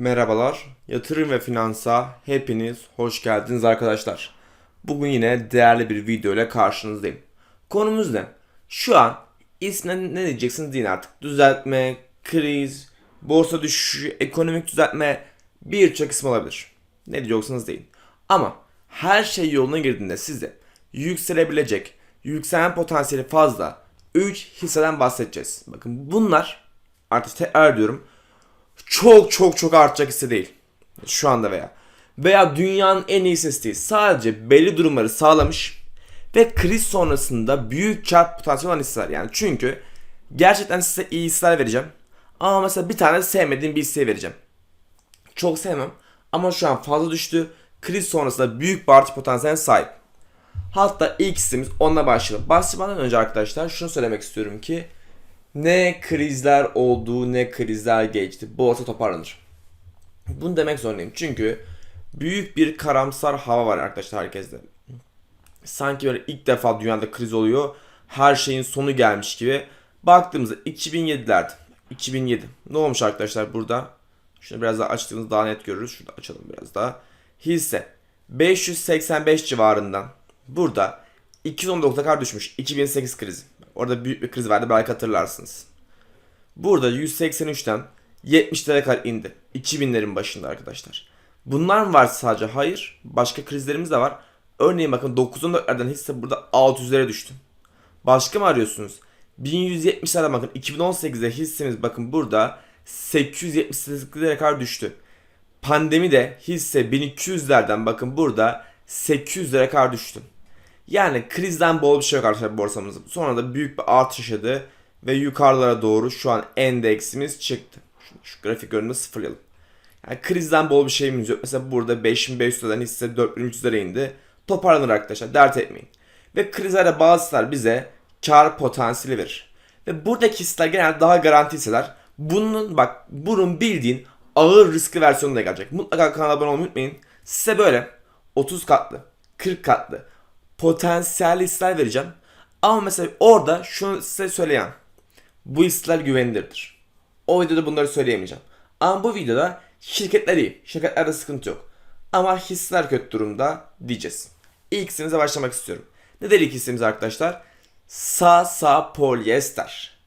Merhabalar, yatırım ve finansa hepiniz hoş geldiniz arkadaşlar. Bugün yine değerli bir video ile karşınızdayım. Konumuz ne? Şu an ismine ne diyeceksiniz deyin artık. Düzeltme, kriz, borsa düşüşü, ekonomik düzeltme birçok isim olabilir. Ne diyeceksiniz deyin. Ama her şey yoluna girdiğinde size yükselebilecek, yükselen potansiyeli fazla 3 hisseden bahsedeceğiz. Bakın bunlar artık tekrar diyorum çok çok çok artacak hisse değil. Şu anda veya. Veya dünyanın en iyi hissesi değil. Sadece belli durumları sağlamış ve kriz sonrasında büyük çarp potansiyeli olan hisseler. Yani çünkü gerçekten size iyi hisseler vereceğim. Ama mesela bir tane sevmediğim bir hisseyi vereceğim. Çok sevmem ama şu an fazla düştü. Kriz sonrasında büyük bir artış potansiyeline sahip. Hatta ilk hissemiz onunla başlayalım. Başlamadan önce arkadaşlar şunu söylemek istiyorum ki ne krizler oldu ne krizler geçti. Borsa toparlanır. Bunu demek zorundayım. Çünkü büyük bir karamsar hava var arkadaşlar herkeste. Sanki böyle ilk defa dünyada kriz oluyor. Her şeyin sonu gelmiş gibi. Baktığımızda 2007'lerde 2007. Ne olmuş arkadaşlar burada? Şunu biraz daha açtığımızda daha net görürüz. Şurada açalım biraz daha. Hisse 585 civarından. Burada 219'a kadar düşmüş. 2008 krizi. Orada büyük bir kriz vardı belki hatırlarsınız. Burada 183'ten 70'lere kadar indi. 2000'lerin başında arkadaşlar. Bunlar mı var sadece? Hayır. Başka krizlerimiz de var. Örneğin bakın 914'lerden hisse burada 600'lere düştü. Başka mı arıyorsunuz? 1170'lerden bakın 2018'de hissemiz bakın burada 878'lere kadar düştü. Pandemi de hisse 1200'lerden bakın burada 800'lere kadar düştü. Yani krizden bol bir şey yok arkadaşlar borsamızda. Sonra da büyük bir artış yaşadı ve yukarılara doğru şu an endeksimiz çıktı. Şu, şu grafik görünümü sıfırlayalım. Yani krizden bol bir şeyimiz yok. Mesela burada 5500'den hisse 4300'lere indi. Toparlanır arkadaşlar dert etmeyin. Ve krizlerde bazılar bize kar potansiyeli verir. Ve buradaki hisseler genelde daha garanti hisseler. Bunun bak bunun bildiğin ağır riskli versiyonu da gelecek. Mutlaka kanala abone olmayı unutmayın. Size böyle 30 katlı, 40 katlı potansiyelli hisseler vereceğim. Ama mesela orada şunu size söyleyen bu hisseler güvenilirdir. O videoda bunları söyleyemeyeceğim. Ama bu videoda şirketler iyi. Şirketlerde sıkıntı yok. Ama hisseler kötü durumda diyeceğiz. İlk hissemize başlamak istiyorum. Ne ilk hissemiz arkadaşlar? Sasa Polyester.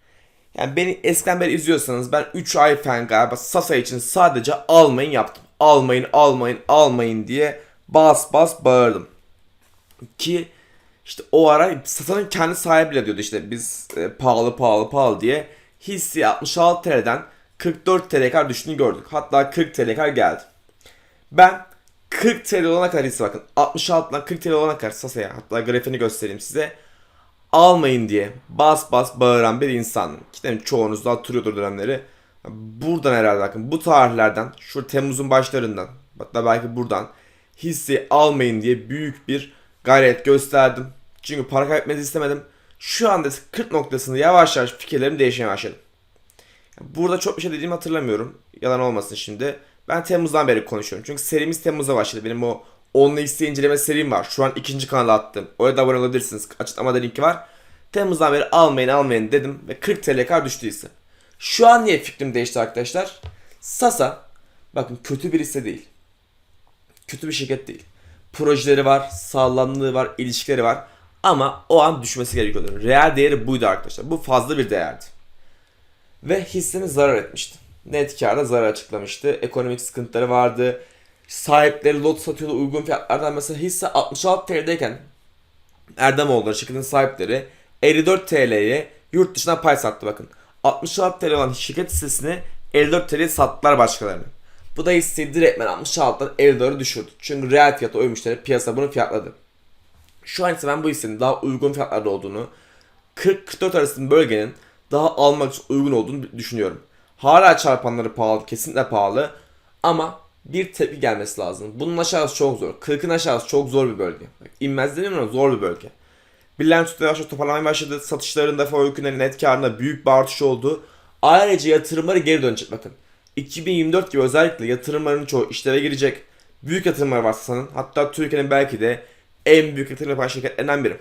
Yani beni eskiden beri izliyorsanız ben 3 ay falan galiba Sasa için sadece almayın yaptım. Almayın almayın almayın diye bas bas bağırdım. Ki işte o ara Sasa'nın kendi sahibi bile diyordu işte biz e, pahalı pahalı pahalı diye hissi 66 TL'den 44 TL'ye kadar düştüğünü gördük. Hatta 40 TL'ye kadar geldi. Ben 40 TL olana kadar hisse bakın 66'dan 40 TL olana kadar Sasa'ya hatta grafiğini göstereyim size almayın diye bas bas bağıran bir insan. Ki çoğunuz da hatırlıyordur dönemleri. Buradan herhalde bakın bu tarihlerden şu Temmuz'un başlarından hatta belki buradan hissi almayın diye büyük bir gayret gösterdim. Çünkü para kaybetmenizi istemedim. Şu anda 40 noktasında yavaş yavaş fikirlerim değişmeye başladı. Burada çok bir şey dediğimi hatırlamıyorum. Yalan olmasın şimdi. Ben Temmuz'dan beri konuşuyorum. Çünkü serimiz Temmuz'da başladı. Benim o onunla hisse inceleme serim var. Şu an ikinci kanala attım. Oraya da abone olabilirsiniz. Açıklamada linki var. Temmuz'dan beri almayın almayın dedim. Ve 40 TL kadar düştüyse. Şu an niye fikrim değişti arkadaşlar? Sasa bakın kötü bir hisse değil. Kötü bir şirket değil projeleri var, sağlamlığı var, ilişkileri var. Ama o an düşmesi gerekiyordu. Reel değeri buydu arkadaşlar. Bu fazla bir değerdi. Ve hissemiz zarar etmişti. Net karda zarar açıklamıştı. Ekonomik sıkıntıları vardı. Sahipleri lot satıyordu uygun fiyatlardan. Mesela hisse 66 TL'deyken Erdemoğulları şirketin sahipleri 54 TL'ye yurt dışına pay sattı bakın. 66 TL olan şirket hissesini 54 TL'ye sattılar başkalarına. Bu da hisseyi direktmen 66'dan 54'e düşürdü. Çünkü reel fiyata uymuşlar. Piyasa bunu fiyatladı. Şu an ise ben bu hissenin daha uygun fiyatlarda olduğunu 40-44 arasında bölgenin daha almak için uygun olduğunu düşünüyorum. Hala çarpanları pahalı, kesinlikle pahalı ama bir tepki gelmesi lazım. Bunun aşağısı çok zor. 40'ın aşağısı çok zor bir bölge. İnmez demiyorum ama zor bir bölge. Bilançoda yavaş toparlamaya başladı. Satışlarında, fabrikünlerin net karında büyük bir artış oldu. Ayrıca yatırımları geri dönecek bakın. 2024 gibi özellikle yatırımların çoğu işlere girecek. Büyük yatırımlar var sanın. Hatta Türkiye'nin belki de en büyük yatırım yapan şirketlerinden biri.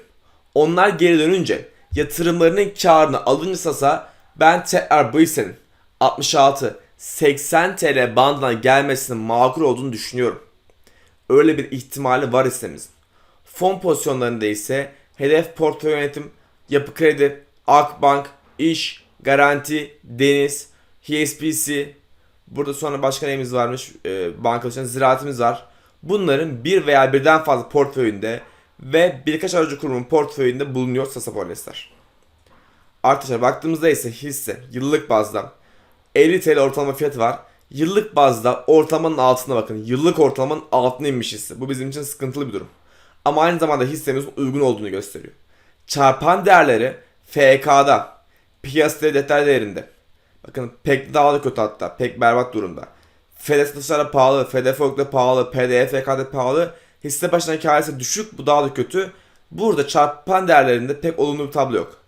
Onlar geri dönünce yatırımlarının karını alınca sasa ben tekrar bu hissenin 66 80 TL bandına gelmesinin makul olduğunu düşünüyorum. Öyle bir ihtimali var hissemizin. Fon pozisyonlarında ise hedef portföy yönetim, yapı kredi, Akbank, İş, Garanti, Deniz, HSBC, burada sonra başka neyimiz varmış, e, bankalaşan ziraatimiz var. Bunların bir veya birden fazla portföyünde ve birkaç aracı kurumun portföyünde bulunuyor Sasapolisler. Arkadaşlar baktığımızda ise hisse yıllık bazda 50 TL ortalama fiyatı var. Yıllık bazda ortalamanın altına bakın. Yıllık ortalamanın altına inmiş hisse. Bu bizim için sıkıntılı bir durum. Ama aynı zamanda hissemizin uygun olduğunu gösteriyor. Çarpan değerleri FK'da, piyasa devletler değerinde. Bakın pek daha da kötü hatta. Pek berbat durumda. FD satışlara pahalı, FD forkta pahalı, PD, FK'da pahalı. Hisse başına karesi düşük, bu daha da kötü. Burada çarpan değerlerinde pek olumlu bir tablo yok.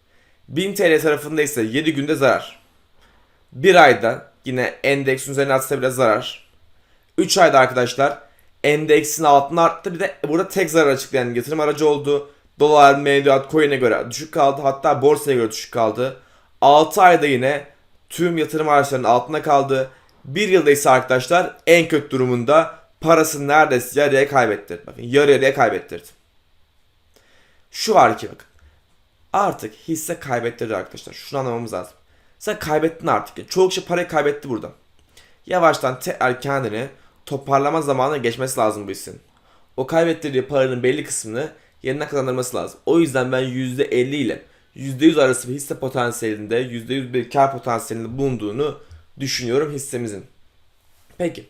1000 TL tarafında ise 7 günde zarar. 1 ayda yine endeksin üzerine atsa bile zarar. 3 ayda arkadaşlar endeksin altına arttı. Bir de burada tek zarar açıklayan yatırım aracı oldu. Dolar, mevduat, coin'e göre düşük kaldı. Hatta borsaya göre düşük kaldı. 6 ayda yine tüm yatırım araçlarının altına kaldı. 1 yılda ise arkadaşlar en kötü durumunda parasını neredeyse yarıya kaybettirdi. Bakın yarı yarıya kaybettirdi. Şu var ki bakın. Artık hisse kaybettirdi arkadaşlar. Şunu anlamamız lazım. Sen kaybettin artık. Çoğu kişi parayı kaybetti burada. Yavaştan tekrar kendini toparlama zamanına geçmesi lazım bu hissin. O kaybettirdiği paranın belli kısmını yerine kazandırması lazım. O yüzden ben %50 ile %100 arası bir hisse potansiyelinde, %100 bir kar potansiyelinde bulunduğunu düşünüyorum hissemizin. Peki.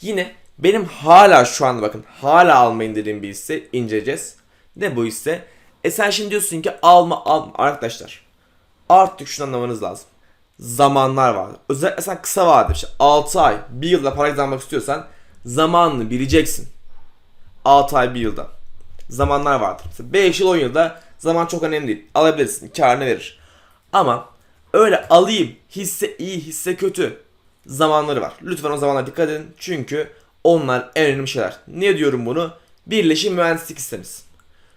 Yine benim hala şu anda bakın hala almayın dediğim bir hisse inceleyeceğiz. Ne bu hisse? E sen şimdi diyorsun ki alma alma arkadaşlar. Artık şunu anlamanız lazım. Zamanlar var. Özellikle sen kısa vadeli işte 6 ay, 1 yılda para kazanmak istiyorsan zamanını bileceksin. 6 ay, 1 yılda. Zamanlar vardır. 5 yıl, 10 yılda zaman çok önemli değil. Alabilirsin, karını verir. Ama öyle alayım, hisse iyi, hisse kötü zamanları var. Lütfen o zamanlara dikkat edin. Çünkü onlar en önemli şeyler. Niye diyorum bunu? Birleşim mühendislik hissemiz.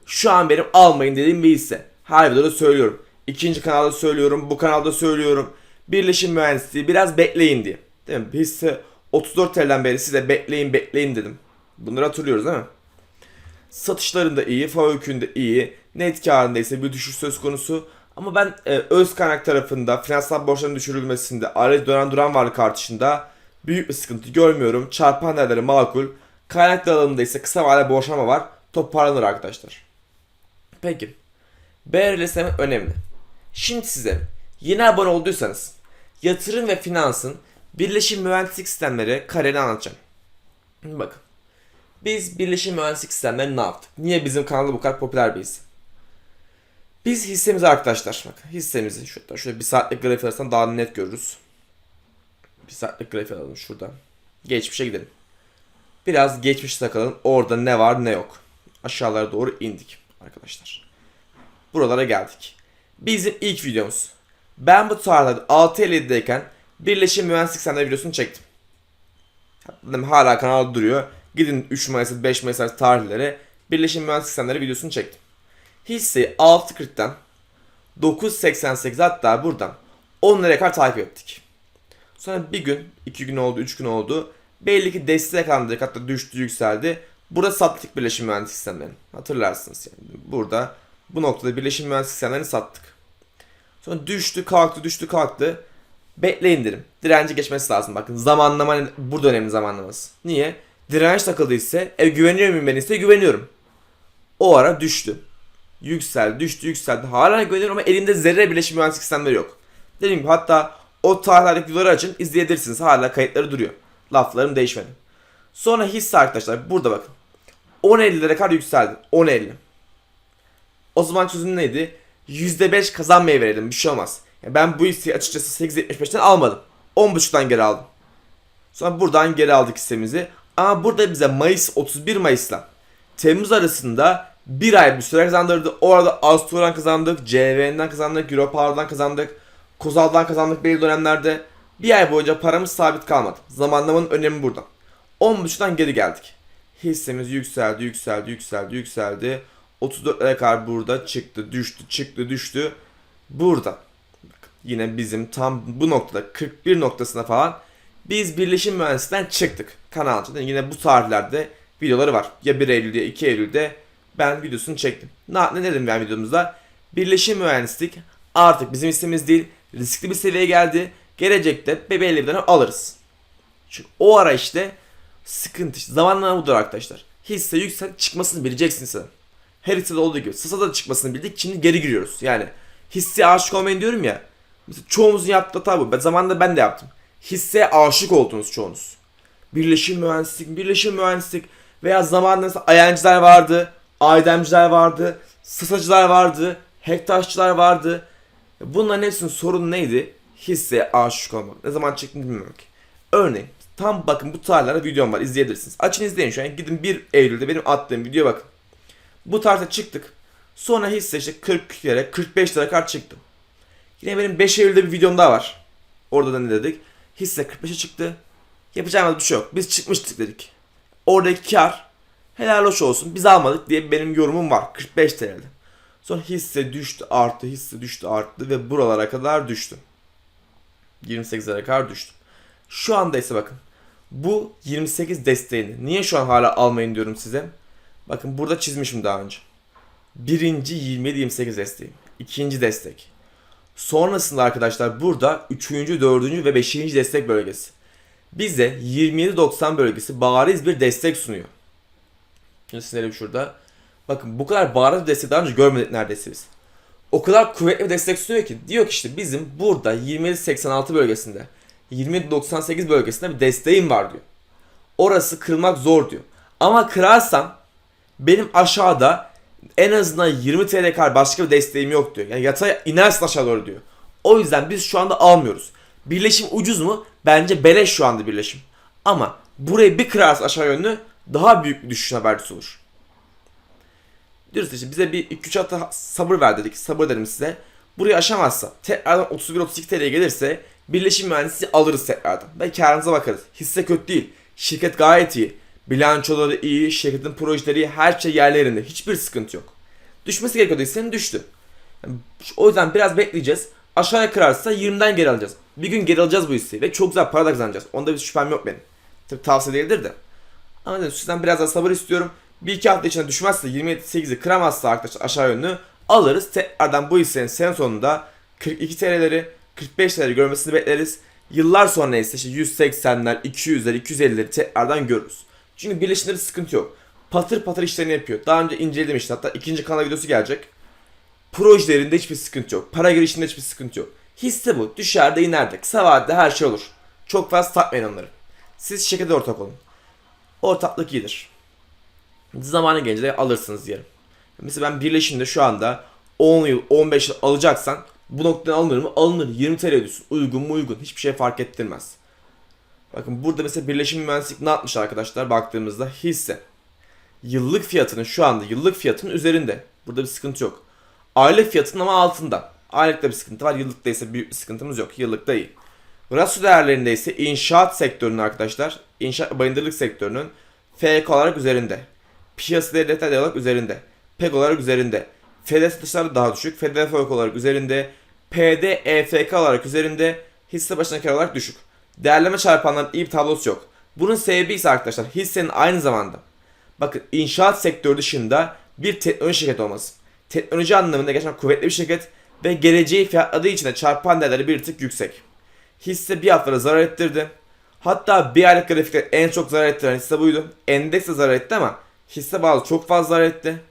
Şu an benim almayın dediğim bir hisse. Her videoda söylüyorum. İkinci kanalda söylüyorum, bu kanalda söylüyorum. Birleşim mühendisliği biraz bekleyin diye. Değil mi? Hisse 34 TL'den beri size bekleyin bekleyin dedim. Bunları hatırlıyoruz değil mi? Satışlarında iyi, fabrikünde iyi, net karında ise bir düşüş söz konusu. Ama ben e, öz kaynak tarafında finansal borçların düşürülmesinde, aile dönen duran varlık artışında büyük bir sıkıntı görmüyorum. Çarpan değerleri makul. Kaynak dağılımında ise kısa vadeli borçlama var. Toparlanır arkadaşlar. Peki. BRLSM önemli. Şimdi size yeni abone olduysanız yatırım ve finansın birleşim mühendislik sistemleri kareli anlatacağım. Bakın. Biz birleşim mühendislik sistemleri ne yaptık? Niye bizim kanalda bu kadar popüler bir hisse? Biz hissemizi arkadaşlar bak hissemizi şurada şöyle bir saatlik grafik alırsan daha net görürüz. Bir saatlik grafik alalım şurada. Geçmişe gidelim. Biraz geçmiş takalım. Orada ne var ne yok. Aşağılara doğru indik arkadaşlar. Buralara geldik. Bizim ilk videomuz. Ben bu tarihte 6.57'deyken Birleşim Mühendislik Sistemleri videosunu çektim. Dedim hala kanalda duruyor. Gidin 3 Mayıs 5 Mayıs tarihlere Birleşim Mühendislik Sistemleri videosunu çektim. Hisseyi 6.40'dan 9.88 hatta buradan 10 liraya kadar takip ettik. Sonra bir gün, iki gün oldu, üç gün oldu. Belli ki destek aldık hatta düştü yükseldi. Burada sattık Birleşim Mühendislik Sistemlerini. Hatırlarsınız yani. Burada bu noktada Birleşim Mühendislik Sistemlerini sattık. Sonra düştü kalktı düştü kalktı. Bekleyin dedim. Direnci geçmesi lazım. Bakın zamanlama burada önemli zamanlaması. Niye? Direnç takıldı ise e, güveniyor muyum ben ise güveniyorum. O ara düştü. Yükseldi düştü yükseldi. Hala güveniyorum ama elimde zerre birleşim mühendislik sistemleri yok. Dediğim gibi hatta o tarihlerdeki videoları açın izleyebilirsiniz. Hala kayıtları duruyor. Laflarım değişmedi. Sonra hisse arkadaşlar burada bakın. 10.50'lere kadar yükseldi. 10.50. O zaman çözüm neydi? %5 kazanmaya verelim bir şey olmaz. Yani ben bu hisseyi açıkçası 8.75'ten almadım. 10.5'tan geri aldım. Sonra buradan geri aldık hissemizi. Ama burada bize Mayıs 31 Mayıs'la Temmuz arasında bir ay bir süre kazandırdı. Orada Astoran kazandık, CVN'den kazandık, Europower'dan kazandık, Kozal'dan kazandık belli dönemlerde. Bir ay boyunca paramız sabit kalmadı. Zamanlamanın önemi burada. 10.5'tan geri geldik. Hissemiz yükseldi, yükseldi, yükseldi, yükseldi. 34 lira kadar burada çıktı, düştü, çıktı, düştü. Burada. Yine bizim tam bu noktada 41 noktasına falan Biz Birleşim Mühendisliğinden çıktık kanalcıdan. Yine bu tarihlerde videoları var. Ya 1 Eylül'de ya 2 Eylül'de ben videosunu çektim. Ne, ne dedim ben videomuzda? Birleşim Mühendislik artık bizim ismimiz değil. Riskli bir seviyeye geldi. Gelecekte belli bir dönem alırız. Çünkü o ara işte sıkıntı işte. Zamanlama budur arkadaşlar. Hisse yüksel çıkmasını bileceksin sen. Her hissede olduğu gibi. Sasa'da da çıkmasını bildik. Şimdi geri giriyoruz. Yani hisseye aşık olmayın diyorum ya. Mesela çoğumuzun yaptığı hata bu. Ben- Zamanında ben de yaptım. Hisseye aşık oldunuz çoğunuz. Birleşim mühendislik, birleşim mühendislik veya zamanında mesela ayancılar vardı, aydemciler vardı, sasacılar vardı, hektaşçılar vardı. Bunların hepsinin sorunu neydi? Hisseye aşık olmak. Ne zaman çıktığını bilmiyorum ki. Örneğin tam bakın bu tarihlerde videom var izleyebilirsiniz. Açın izleyin şu an. Gidin 1 Eylül'de benim attığım videoya bakın. Bu tarihte çıktık. Sonra hisse işte 40 lira 45 lira kart çıktı. Yine benim 5 Eylül'de bir videom daha var. Orada da ne dedik? Hisse 45'e çıktı. Yapacağımız bir şey yok. Biz çıkmıştık dedik. Oradaki kar helal hoş olsun biz almadık diye benim yorumum var. 45 TL'de. Sonra hisse düştü arttı hisse düştü arttı ve buralara kadar düştü. 28'lere kadar düştü. Şu anda ise bakın. Bu 28 desteğini. Niye şu an hala almayın diyorum size. Bakın burada çizmişim daha önce. Birinci 27-28 desteği. İkinci destek. Sonrasında arkadaşlar burada 3. 4. ve 5. destek bölgesi. Bize 27-90 bölgesi bariz bir destek sunuyor. Şimdi silelim şurada. Bakın bu kadar bariz destek daha önce görmedik neredeyse biz. O kadar kuvvetli bir destek sunuyor ki diyor ki işte bizim burada 27-86 bölgesinde 27-98 bölgesinde bir desteğim var diyor. Orası kırmak zor diyor. Ama kırarsam benim aşağıda en azından 20 TL kadar başka bir desteğim yok diyor. Yani yatay inersin aşağı doğru diyor. O yüzden biz şu anda almıyoruz. Birleşim ucuz mu? Bence beleş şu anda birleşim. Ama burayı bir kırarsa aşağı yönlü daha büyük bir düşüş habercisi olur. Diyoruz işte bize bir 2-3 hafta sabır ver dedik. Sabır dedim size. Burayı aşamazsa tekrardan 31-32 TL'ye gelirse birleşim mühendisi alırız tekrardan. Ve karınıza bakarız. Hisse kötü değil. Şirket gayet iyi. Bilançoları iyi, şirketin projeleri her şey yerlerinde. Hiçbir sıkıntı yok. Düşmesi gerekiyordu hissenin düştü. Yani o yüzden biraz bekleyeceğiz. Aşağıya kırarsa 20'den geri alacağız. Bir gün geri alacağız bu hisseyi ve çok güzel para da kazanacağız. Onda bir şüphem yok benim. Tabii tavsiye değildir de. Ama dedim, sizden biraz daha sabır istiyorum. Bir iki hafta içinde düşmezse 27.8'i kıramazsa arkadaşlar aşağı yönlü alırız. Tekrardan bu hissenin sene sonunda 42 TL'leri 45 TL'leri görmesini bekleriz. Yıllar sonra ise işte 180'ler, 200'ler, 250'leri tekrardan görürüz. Çünkü birleşimleri sıkıntı yok. Patır patır işlerini yapıyor. Daha önce inceledim işte hatta ikinci kanal videosu gelecek. Projelerinde hiçbir sıkıntı yok. Para girişinde hiçbir sıkıntı yok. Hisse bu. Düşer de iner de. Kısa vadede her şey olur. Çok fazla takmayın onları. Siz şirkete ortak olun. Ortaklık iyidir. Zamanı gelince de alırsınız diyelim. Mesela ben birleşimde şu anda 10 yıl 15 yıl alacaksan bu noktadan alınır mı? Alınır. 20 TL ödüyorsun. Uygun mu uygun. Hiçbir şey fark ettirmez. Bakın burada mesela birleşim mühendislik ne yapmış arkadaşlar baktığımızda hisse. Yıllık fiyatının şu anda yıllık fiyatının üzerinde. Burada bir sıkıntı yok. Aylık fiyatının ama altında. Aylıkta bir sıkıntı var. Yıllıkta ise bir sıkıntımız yok. Yıllıkta iyi. Rasyo değerlerinde ise inşaat sektörünün arkadaşlar, inşaat bayındırlık sektörünün FK olarak üzerinde. Piyasa değeri detay olarak üzerinde. PEG olarak üzerinde. FD satışları daha düşük. FD olarak üzerinde. PD EFK olarak üzerinde. Hisse başına kar olarak düşük. Değerleme çarpanların iyi bir tablosu yok. Bunun sebebi ise arkadaşlar hissenin aynı zamanda bakın inşaat sektörü dışında bir teknoloji şirketi olması. Teknoloji anlamında gerçekten kuvvetli bir şirket ve geleceği fiyatladığı için de çarpan değerleri bir tık yüksek. Hisse bir haftada zarar ettirdi. Hatta bir aylık grafikte en çok zarar ettiren hisse buydu. Endeks de zarar etti ama hisse bazı çok fazla zarar etti.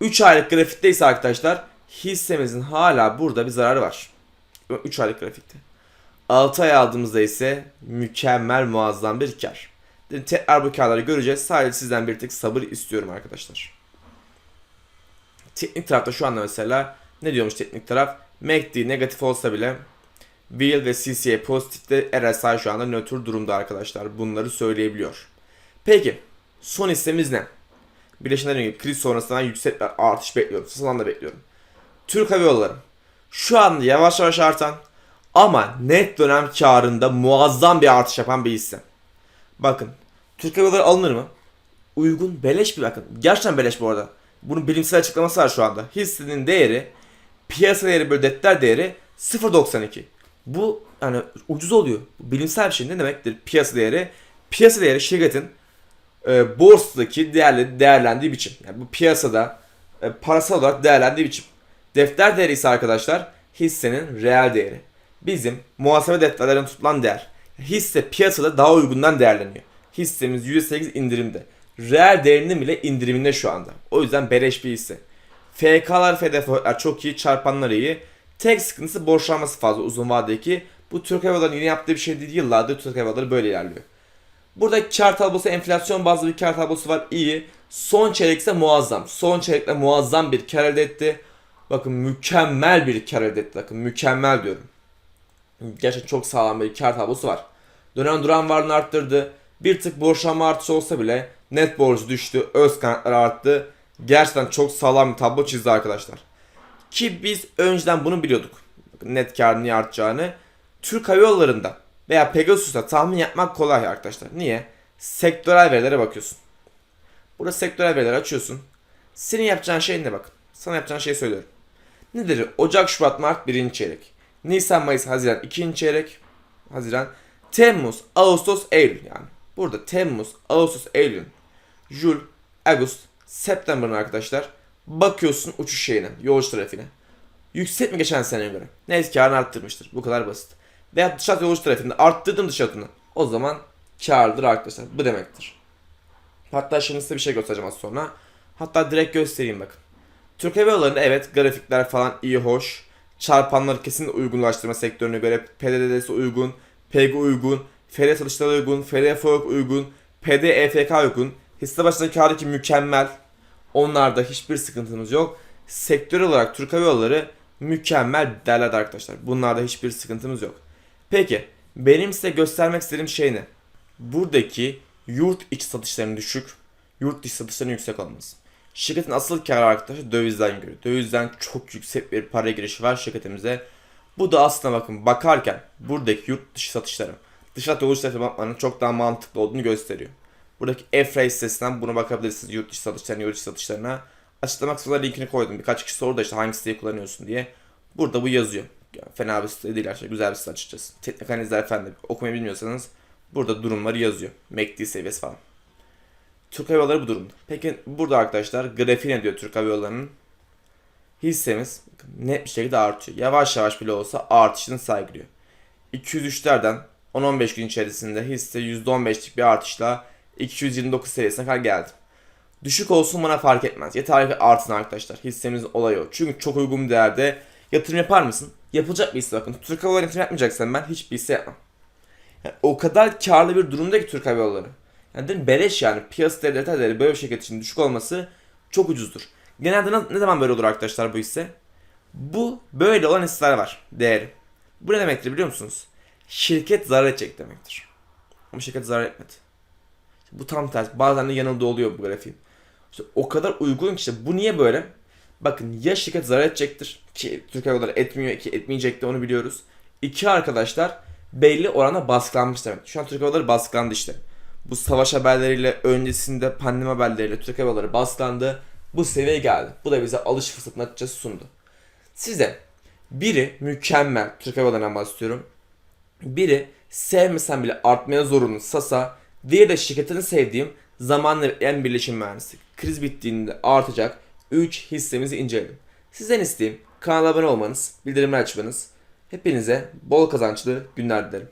3 aylık grafikte ise arkadaşlar hissemizin hala burada bir zararı var. 3 aylık grafikte. 6 ay aldığımızda ise mükemmel muazzam bir kar. Tekrar bu karları göreceğiz. Sadece sizden bir tık sabır istiyorum arkadaşlar. Teknik tarafta şu anda mesela ne diyormuş teknik taraf? MACD negatif olsa bile Wheel ve CCA pozitifte RSI şu anda nötr durumda arkadaşlar. Bunları söyleyebiliyor. Peki son hissemiz ne? Birleşen gibi kriz sonrasından yüksek bir artış bekliyorum. Sıradan da bekliyorum. Türk Hava Yolları. Şu anda yavaş yavaş artan ama net dönem karında muazzam bir artış yapan bir hisse. Bakın Türk Hava Yolları alınır mı? Uygun beleş bir bakın. Gerçekten beleş bu arada. Bunun bilimsel açıklaması var şu anda. Hissenin değeri piyasa değeri bölü defter değeri 0.92. Bu yani ucuz oluyor. Bilimsel bir şey ne demektir? Piyasa değeri. Piyasa değeri şirketin e, borsadaki değerli değerlendiği biçim. Yani bu piyasada e, parasal olarak değerlendiği biçim. Defter değeri ise arkadaşlar hissenin reel değeri. Bizim muhasebe defterlerine tutulan değer. Hisse piyasada daha uygundan değerleniyor. Hissemiz %8 indirimde. Reel değerinin bile indiriminde şu anda. O yüzden beleş bir hisse. FK'lar, FDF'ler çok iyi, çarpanlar iyi. Tek sıkıntısı borçlanması fazla uzun vadedeki. Bu Türk Hava Yolları'nın yeni yaptığı bir şey değil. Yıllardır Türk Hava Yolları böyle ilerliyor. Burada kar tablosu enflasyon bazlı bir kar tablosu var. iyi. Son çeyrek ise muazzam. Son çeyrekte muazzam bir kar elde etti. Bakın mükemmel bir kar elde etti. Bakın mükemmel diyorum. Gerçekten çok sağlam bir kar tablosu var. Dönem duran varlığını arttırdı. Bir tık borçlanma artışı olsa bile net borcu düştü. Öz kaynaklar arttı. Gerçekten çok sağlam bir tablo çizdi arkadaşlar. Ki biz önceden bunu biliyorduk. Net karın niye artacağını. Türk Hava Yolları'nda veya Pegasus'ta tahmin yapmak kolay arkadaşlar. Niye? Sektörel verilere bakıyorsun. Burada sektörel verileri açıyorsun. Senin yapacağın şey ne bakın. Sana yapacağın şeyi söylüyorum. Nedir? Ocak, Şubat, Mart birinci çeyrek. Nisan, Mayıs, Haziran ikinci çeyrek. Haziran. Temmuz, Ağustos, Eylül yani. Burada Temmuz, Ağustos, Eylül, Jül, Ağustos, September'ın arkadaşlar. Bakıyorsun uçuş şeyine, yolcu trafiğine. Yüksek mi geçen seneye göre? Net karını arttırmıştır. Bu kadar basit. Veya dış hat yolcu trafiğinde arttırdım dış hatını. O zaman kardır arkadaşlar. Bu demektir. Hatta şimdi size bir şey göstereceğim az sonra. Hatta direkt göstereyim bakın. Türk Hava Yolları'nda evet grafikler falan iyi hoş. Çarpanları kesinlikle uygunlaştırma sektörüne göre PDD'si uygun, PEG uygun, FD satışları uygun, FOK uygun, PD EFK uygun. Hisse başına kârdaki mükemmel. Onlarda hiçbir sıkıntımız yok. Sektör olarak Türk Hava Yolları mükemmel değerler arkadaşlar. Bunlarda hiçbir sıkıntımız yok. Peki benim size göstermek istediğim şey ne? Buradaki yurt içi satışların düşük, yurt dışı satışların yüksek olması. Şirketin asıl karı arkadaşlar dövizden geliyor. Dövizden çok yüksek bir para girişi var şirketimize. Bu da aslında bakın bakarken buradaki yurt dışı satışların dışarı yolcu tarafı bakmanın çok daha mantıklı olduğunu gösteriyor. Buradaki EFRA sitesinden buna bakabilirsiniz yurt dışı satışlarına, yurt dışı satışlarına. Açıklama kısmına linkini koydum. Birkaç kişi sordu işte hangi siteyi kullanıyorsun diye. Burada bu yazıyor. Yani fena bir site değil arkadaşlar. Güzel bir site açıkçası. Teknik analizler efendim. Okumayı bilmiyorsanız burada durumları yazıyor. MACD seviyesi falan. Türk Hava Yolları bu durumda. Peki burada arkadaşlar grafiği diyor Türk Hava Yolları'nın? Hissemiz net bir şekilde artıyor. Yavaş yavaş bile olsa artışını saygılıyor. 203'lerden 10-15 gün içerisinde hisse %15'lik bir artışla 229 seviyesine kadar geldi. Düşük olsun bana fark etmez. Yeter ki artsın arkadaşlar. Hissemizin olayı o. Çünkü çok uygun bir değerde yatırım yapar mısın? Yapılacak bir hisse bakın. Türk Hava yatırım yapmayacaksan ben hiçbir hisse yapmam. Yani o kadar karlı bir durumda ki Türk Hava Yolları. Yani dedim beleş yani piyasa değeri, detay değeri böyle bir şirket için düşük olması çok ucuzdur. Genelde ne, ne zaman böyle olur arkadaşlar bu hisse? Bu böyle olan hisseler var değeri. Bu ne demektir biliyor musunuz? Şirket zarar edecek demektir. Ama şirket zarar etmedi. Bu tam tersi. Bazen de yanıldı oluyor bu grafiğin. İşte o kadar uygun ki işte bu niye böyle? Bakın ya şirket zarar edecektir ki Türk Hava Yolları etmiyor ki etmeyecek de onu biliyoruz. İki arkadaşlar belli oranda baskılanmış demek. Şu an Türk Hava Yolları baskılandı işte. Bu savaş haberleriyle öncesinde pandemi haberleriyle Türk Hava Yolları baskılandı. Bu seviyeye geldi. Bu da bize alış fırsatını açıkçası sundu. Size biri mükemmel Türk Hava Yolları'ndan bahsediyorum. Biri sevmesen bile artmaya zorunlu Sasa. Diğeri de şirketini sevdiğim zamanla en birleşim mühendisi. Kriz bittiğinde artacak 3 hissemizi inceleyelim. Sizden isteğim kanala abone olmanız, bildirimleri açmanız. Hepinize bol kazançlı günler dilerim.